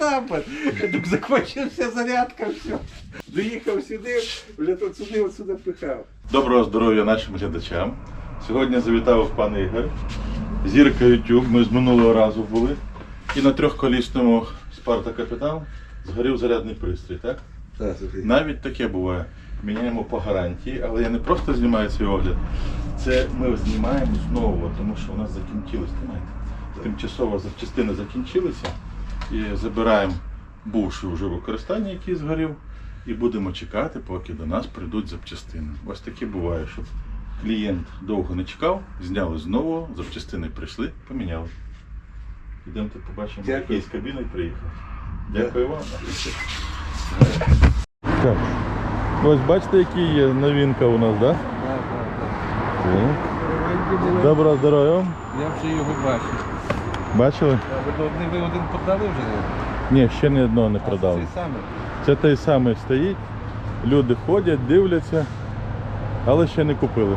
лампа. Так закінчився зарядка, все. Доїхав сюди, вже тут сюди, от сюди пихав. Доброго здоров'я нашим глядачам. Сьогодні завітав пан Ігор. Зірка YouTube. Ми з минулого разу були. І на трьохколісному Спарта Капітал згорів зарядний пристрій, так? Так. Навіть таке буває. Міняємо по гарантії, але я не просто знімаю цей огляд. Це ми знімаємо знову, тому що у нас закінчилось, знаєте, тимчасово запчастини закінчилися. І забираємо бувший вже використання, який згорів, і будемо чекати, поки до нас прийдуть запчастини. Ось таке буває, що клієнт довго не чекав, зняли знову, запчастини прийшли, поміняли. Ідемте побачимо, який з кабіною приїхав. Дякую вам. Ось бачите, який є новинка у нас, так? Так, так, так. Доброго здоров'я. Я вже його бачив. Бачили? Ви один продали вже? Ні, ще ні одного не продали. Самий. Це той самий стоїть. Люди ходять, дивляться, але ще не купили.